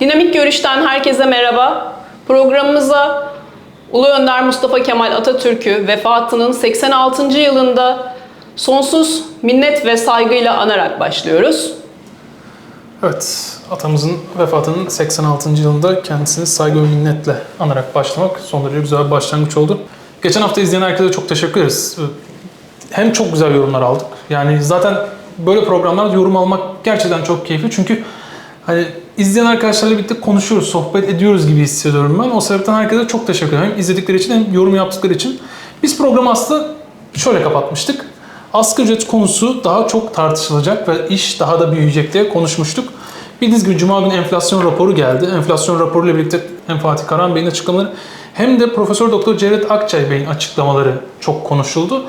Dinamik Görüş'ten herkese merhaba. Programımıza Ulu Önder Mustafa Kemal Atatürk'ü vefatının 86. yılında sonsuz minnet ve saygıyla anarak başlıyoruz. Evet, atamızın vefatının 86. yılında kendisini saygı ve minnetle anarak başlamak son derece güzel bir başlangıç oldu. Geçen hafta izleyen herkese çok teşekkür ederiz. Hem çok güzel yorumlar aldık. Yani zaten böyle programlarda yorum almak gerçekten çok keyifli. Çünkü hani izleyen arkadaşlarla birlikte konuşuyoruz, sohbet ediyoruz gibi hissediyorum ben. O sebepten herkese çok teşekkür ederim. Hem izledikleri için hem yorum yaptıkları için. Biz programı aslında şöyle kapatmıştık. Asgari ücret konusu daha çok tartışılacak ve iş daha da büyüyecek diye konuşmuştuk. Bildiğiniz gibi Cuma günü enflasyon raporu geldi. Enflasyon raporuyla birlikte hem Fatih Karahan Bey'in açıklamaları hem de Profesör Doktor Cevdet Akçay Bey'in açıklamaları çok konuşuldu.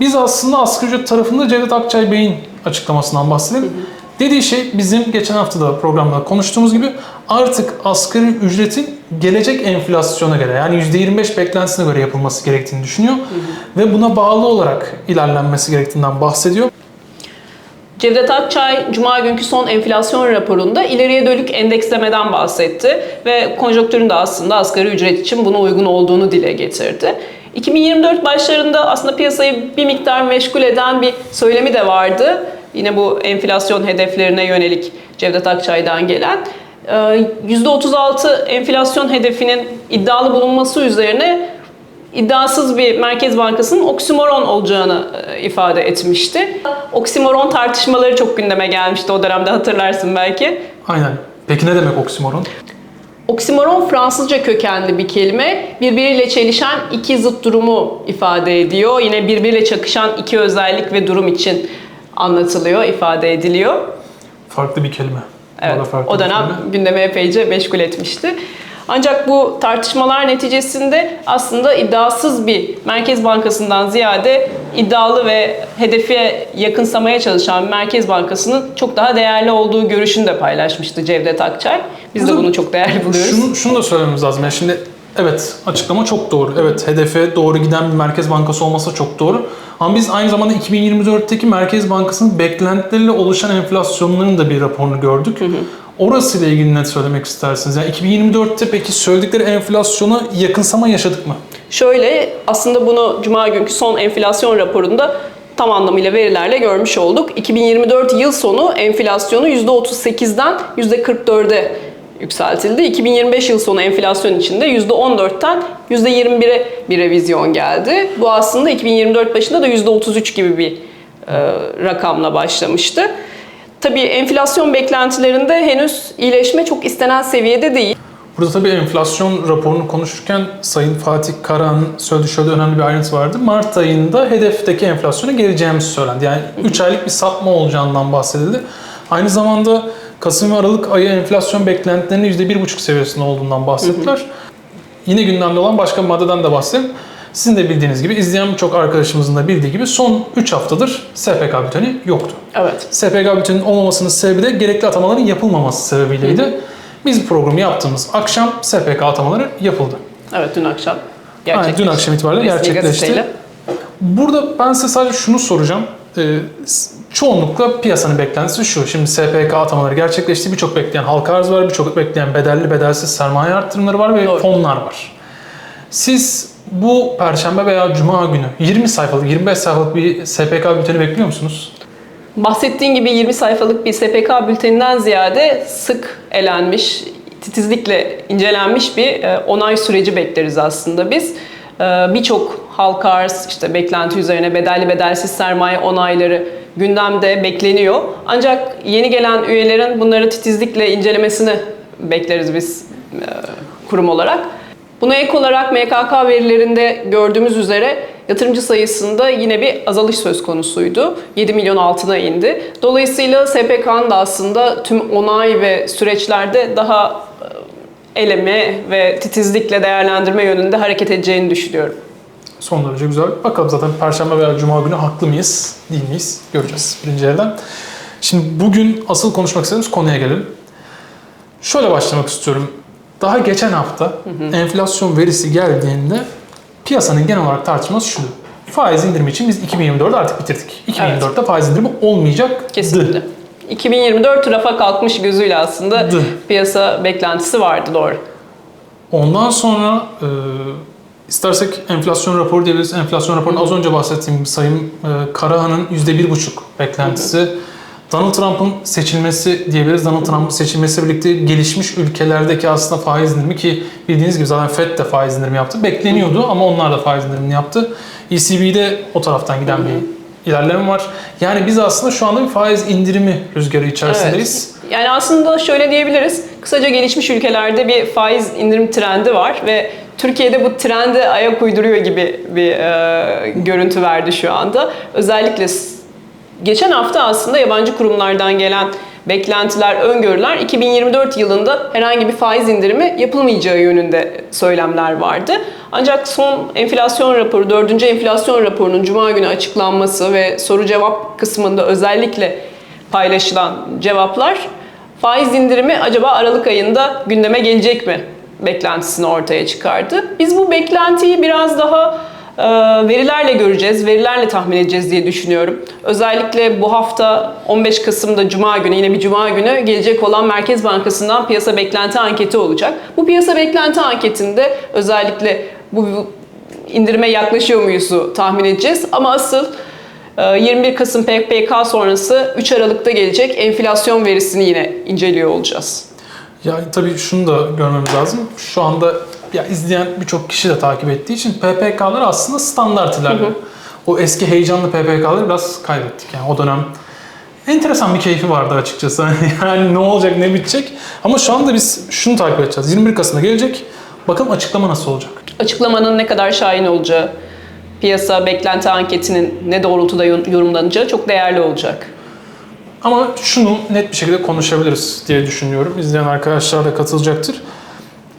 Biz aslında asgari ücret tarafında Cevdet Akçay Bey'in açıklamasından bahsedelim. Dediği şey bizim geçen hafta da programda konuştuğumuz gibi artık asgari ücretin gelecek enflasyona göre yani %25 beklentisine göre yapılması gerektiğini düşünüyor. Ve buna bağlı olarak ilerlenmesi gerektiğinden bahsediyor. Cevdet Akçay, Cuma günkü son enflasyon raporunda ileriye dönük endekslemeden bahsetti ve konjonktürün de aslında asgari ücret için buna uygun olduğunu dile getirdi. 2024 başlarında aslında piyasayı bir miktar meşgul eden bir söylemi de vardı. Yine bu enflasyon hedeflerine yönelik Cevdet Akçay'dan gelen. Ee, %36 enflasyon hedefinin iddialı bulunması üzerine iddiasız bir Merkez Bankası'nın oksimoron olacağını e, ifade etmişti. Oksimoron tartışmaları çok gündeme gelmişti o dönemde hatırlarsın belki. Aynen. Peki ne demek oksimoron? Oksimoron Fransızca kökenli bir kelime. Birbiriyle çelişen iki zıt durumu ifade ediyor. Yine birbiriyle çakışan iki özellik ve durum için anlatılıyor, ifade ediliyor. Farklı bir kelime. Evet, o dönem kelime. gündeme epeyce meşgul etmişti. Ancak bu tartışmalar neticesinde aslında iddiasız bir Merkez Bankası'ndan ziyade iddialı ve hedefe yakınsamaya çalışan Merkez Bankası'nın çok daha değerli olduğu görüşünü de paylaşmıştı Cevdet Akçay. Biz de bunu çok değerli buluyoruz. Şunu, şunu da söylememiz lazım. Yani şimdi evet açıklama çok doğru. Evet hedefe doğru giden bir Merkez Bankası olması çok doğru. Ama biz aynı zamanda 2024'teki Merkez Bankası'nın beklentileriyle oluşan enflasyonların da bir raporunu gördük. Orasıyla ilgili net söylemek istersiniz. Yani 2024'te peki söyledikleri enflasyona yakınsama yaşadık mı? Şöyle aslında bunu Cuma günkü son enflasyon raporunda tam anlamıyla verilerle görmüş olduk. 2024 yıl sonu enflasyonu %38'den %44'e yükseltildi. 2025 yıl sonu enflasyon içinde %14'ten %21'e bir revizyon geldi. Bu aslında 2024 başında da %33 gibi bir e, rakamla başlamıştı. Tabii enflasyon beklentilerinde henüz iyileşme çok istenen seviyede değil. Burada tabii enflasyon raporunu konuşurken Sayın Fatih Karahan'ın söylediği şöyle önemli bir ayrıntı vardı. Mart ayında hedefteki enflasyona geleceğimiz söylendi. Yani 3 aylık bir sapma olacağından bahsedildi. Aynı zamanda Kasım ve Aralık ayı enflasyon beklentilerinin %1,5 seviyesinde olduğundan bahsettiler. Yine gündemde olan başka bir maddeden de bahsedeyim. Sizin de bildiğiniz gibi, izleyen birçok arkadaşımızın da bildiği gibi son 3 haftadır SPK bülteni yoktu. Evet. SPK bülteninin olmamasının sebebi de gerekli atamaların yapılmaması sebebiyleydi. Biz programı yaptığımız akşam SPK atamaları yapıldı. Evet dün akşam Aynen, gerçekleşti. dün akşam itibariyle gerçekleşti. Burada ben size sadece şunu soracağım. Ee, çoğunlukla piyasanın beklentisi şu. Şimdi SPK atamaları gerçekleşti. Birçok bekleyen halka arz var. Birçok bekleyen bedelli bedelsiz sermaye arttırımları var ve Doğru. fonlar var. Siz bu perşembe veya cuma günü 20 sayfalık, 25 sayfalık bir SPK bülteni bekliyor musunuz? Bahsettiğin gibi 20 sayfalık bir SPK bülteninden ziyade sık elenmiş, titizlikle incelenmiş bir e, onay süreci bekleriz aslında biz. E, Birçok halka arz, işte beklenti üzerine bedelli bedelsiz sermaye onayları gündemde bekleniyor. Ancak yeni gelen üyelerin bunları titizlikle incelemesini bekleriz biz e, kurum olarak. Buna ek olarak MKK verilerinde gördüğümüz üzere yatırımcı sayısında yine bir azalış söz konusuydu. 7 milyon altına indi. Dolayısıyla SPK'nın da aslında tüm onay ve süreçlerde daha e, eleme ve titizlikle değerlendirme yönünde hareket edeceğini düşünüyorum. Son derece güzel. Bakalım zaten Perşembe veya Cuma günü haklı mıyız, değil miyiz göreceğiz birinci elden. Şimdi bugün asıl konuşmak istediğimiz konuya gelelim. Şöyle başlamak istiyorum. Daha geçen hafta enflasyon verisi geldiğinde piyasanın genel olarak tartışması şuydu. Faiz indirimi için biz 2024'ü artık bitirdik. 2024'te faiz indirimi olmayacaktı. Kesinlikle. 2024 rafa kalkmış gözüyle aslında Dı. piyasa beklentisi vardı doğru. Ondan sonra e, istersek enflasyon raporu diyebiliriz. Enflasyon raporunun az önce bahsettiğim Sayın e, Karahan'ın %1,5 beklentisi. Donald Trump'ın seçilmesi diyebiliriz. Donald Trump'ın seçilmesiyle birlikte gelişmiş ülkelerdeki aslında faiz indirimi ki bildiğiniz gibi zaten FED de faiz indirimi yaptı. Bekleniyordu ama onlar da faiz indirimini yaptı. ECB'de o taraftan giden bir ilerleme var. Yani biz aslında şu anda bir faiz indirimi rüzgarı içerisindeyiz. Yani aslında şöyle diyebiliriz. Kısaca gelişmiş ülkelerde bir faiz indirim trendi var ve Türkiye'de bu trende ayak uyduruyor gibi bir e, görüntü verdi şu anda. Özellikle geçen hafta aslında yabancı kurumlardan gelen beklentiler, öngörüler 2024 yılında herhangi bir faiz indirimi yapılmayacağı yönünde söylemler vardı. Ancak son enflasyon raporu, dördüncü enflasyon raporunun cuma günü açıklanması ve soru cevap kısmında özellikle paylaşılan cevaplar faiz indirimi acaba Aralık ayında gündeme gelecek mi beklentisini ortaya çıkardı. Biz bu beklentiyi biraz daha e, verilerle göreceğiz, verilerle tahmin edeceğiz diye düşünüyorum. Özellikle bu hafta 15 Kasım'da Cuma günü, yine bir Cuma günü gelecek olan Merkez Bankası'ndan piyasa beklenti anketi olacak. Bu piyasa beklenti anketinde özellikle bu indirime yaklaşıyor muyuzu tahmin edeceğiz. Ama asıl e, 21 Kasım PPK sonrası 3 Aralık'ta gelecek enflasyon verisini yine inceliyor olacağız. Yani tabii şunu da görmemiz lazım. Şu anda ya izleyen birçok kişi de takip ettiği için PPK'lar aslında standart ilerliyor. O eski heyecanlı PPK'ları biraz kaybettik. Yani o dönem enteresan bir keyfi vardı açıkçası. yani ne olacak ne bitecek. Ama şu anda biz şunu takip edeceğiz. 21 Kasım'da gelecek. Bakalım açıklama nasıl olacak? Açıklamanın ne kadar şahin olacağı, piyasa beklenti anketinin ne doğrultuda yorumlanacağı çok değerli olacak. Ama şunu net bir şekilde konuşabiliriz diye düşünüyorum. İzleyen arkadaşlar da katılacaktır.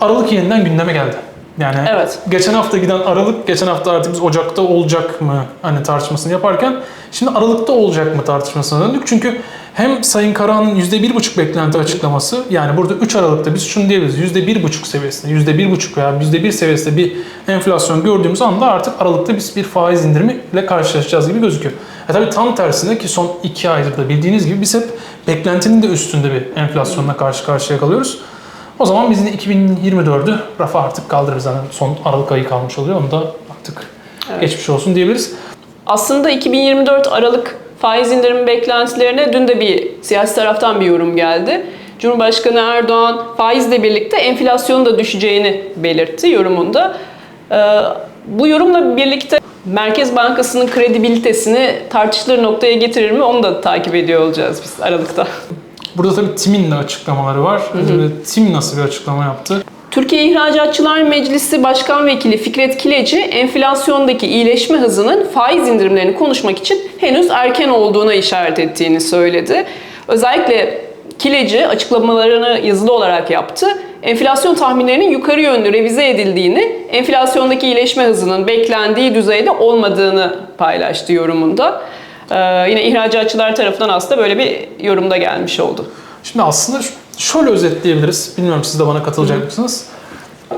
Aralık yeniden gündeme geldi. Yani Evet. geçen hafta giden Aralık, geçen hafta artık biz Ocak'ta olacak mı hani tartışmasını yaparken şimdi Aralık'ta olacak mı tartışmasına döndük. Çünkü hem Sayın Karahan'ın %1,5 beklenti açıklaması yani burada 3 Aralık'ta biz şunu diyebiliriz %1,5 seviyesinde, %1,5 veya %1 seviyesinde bir enflasyon gördüğümüz anda artık Aralık'ta biz bir faiz indirimiyle karşılaşacağız gibi gözüküyor. E tabi tam tersine ki son 2 aydır da bildiğiniz gibi biz hep beklentinin de üstünde bir enflasyonla karşı karşıya kalıyoruz. O zaman biz de 2024'ü rafa artık kaldırırız. Yani son Aralık ayı kalmış oluyor. Onu da artık geçmiş olsun diyebiliriz. Aslında 2024 Aralık faiz indirimi beklentilerine dün de bir siyasi taraftan bir yorum geldi. Cumhurbaşkanı Erdoğan faizle birlikte enflasyonun da düşeceğini belirtti yorumunda. Ee, bu yorumla birlikte Merkez Bankası'nın kredibilitesini tartışılır noktaya getirir mi onu da takip ediyor olacağız biz Aralık'ta. Burada tabii TİM'in de açıklamaları var. Ee, TİM nasıl bir açıklama yaptı? Türkiye İhracatçılar Meclisi Başkan Vekili Fikret Kileci, enflasyondaki iyileşme hızının faiz indirimlerini konuşmak için henüz erken olduğuna işaret ettiğini söyledi. Özellikle Kileci açıklamalarını yazılı olarak yaptı. Enflasyon tahminlerinin yukarı yönlü revize edildiğini, enflasyondaki iyileşme hızının beklendiği düzeyde olmadığını paylaştı yorumunda. Ee, yine ihracatçılar tarafından aslında böyle bir yorumda gelmiş oldu. Şimdi aslında ş- şöyle özetleyebiliriz. Bilmiyorum siz de bana katılacak mısınız?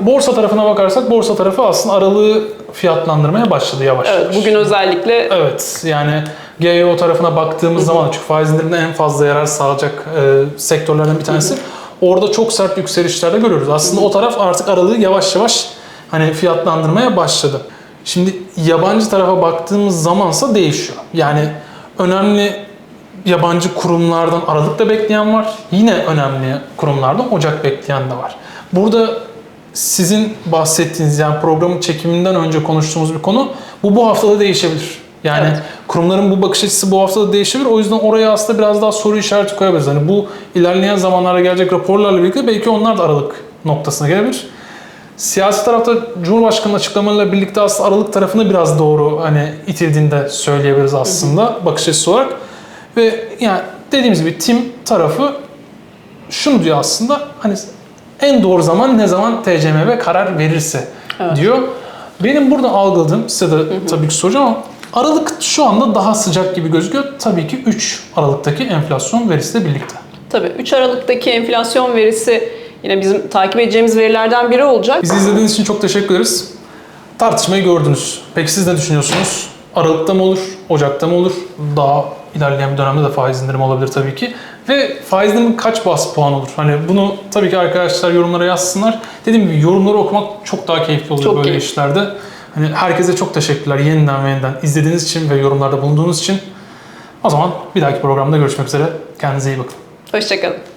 Borsa tarafına bakarsak borsa tarafı aslında aralığı fiyatlandırmaya başladı yavaş Evet, yavaş. bugün özellikle Evet yani GEO tarafına baktığımız zaman çünkü faiz indiriminde en fazla yarar sağlayacak e, sektörlerden bir tanesi. Orada çok sert yükselişler de görüyoruz. Aslında o taraf artık aralığı yavaş yavaş hani fiyatlandırmaya başladı. Şimdi yabancı tarafa baktığımız zamansa değişiyor. Yani önemli yabancı kurumlardan Aralık'ta bekleyen var. Yine önemli kurumlardan Ocak bekleyen de var. Burada sizin bahsettiğiniz yani programın çekiminden önce konuştuğumuz bir konu bu bu haftada değişebilir. Yani Evet. kurumların bu bakış açısı bu haftada değişebilir. O yüzden oraya aslında biraz daha soru işareti koyabiliriz. Hani bu ilerleyen zamanlarda gelecek raporlarla birlikte belki onlar da Aralık noktasına gelebilir. Siyasi tarafta Cumhurbaşkanı'nın açıklamalarıyla birlikte aslında Aralık tarafını biraz doğru hani itildiğini de söyleyebiliriz aslında bakış açısı olarak. Ve yani dediğimiz gibi tim tarafı şunu diyor aslında hani en doğru zaman ne zaman TCMB karar verirse Evet. diyor. Benim burada algıladığım size de tabii ki soracağım ama Aralık şu anda daha sıcak gibi gözüküyor. Tabii ki 3 Aralık'taki enflasyon verisiyle birlikte. Tabii 3 Aralık'taki enflasyon verisi yine bizim takip edeceğimiz verilerden biri olacak. Bizi izlediğiniz için çok teşekkür ederiz. Tartışmayı gördünüz. Peki siz ne düşünüyorsunuz? Aralık'ta mı olur? Ocak'ta mı olur? Daha ilerleyen bir dönemde de faiz indirimi olabilir tabii ki. Ve faiz dilimi kaç bas puan olur? Hani bunu tabii ki arkadaşlar yorumlara yazsınlar. Dediğim gibi yorumları okumak çok daha keyifli oluyor Çok böyle keyifli. işlerde. Hani herkese çok teşekkürler yeniden ve yeniden izlediğiniz için ve yorumlarda bulunduğunuz için. O zaman bir dahaki programda görüşmek üzere. Kendinize iyi bakın. Hoşçakalın.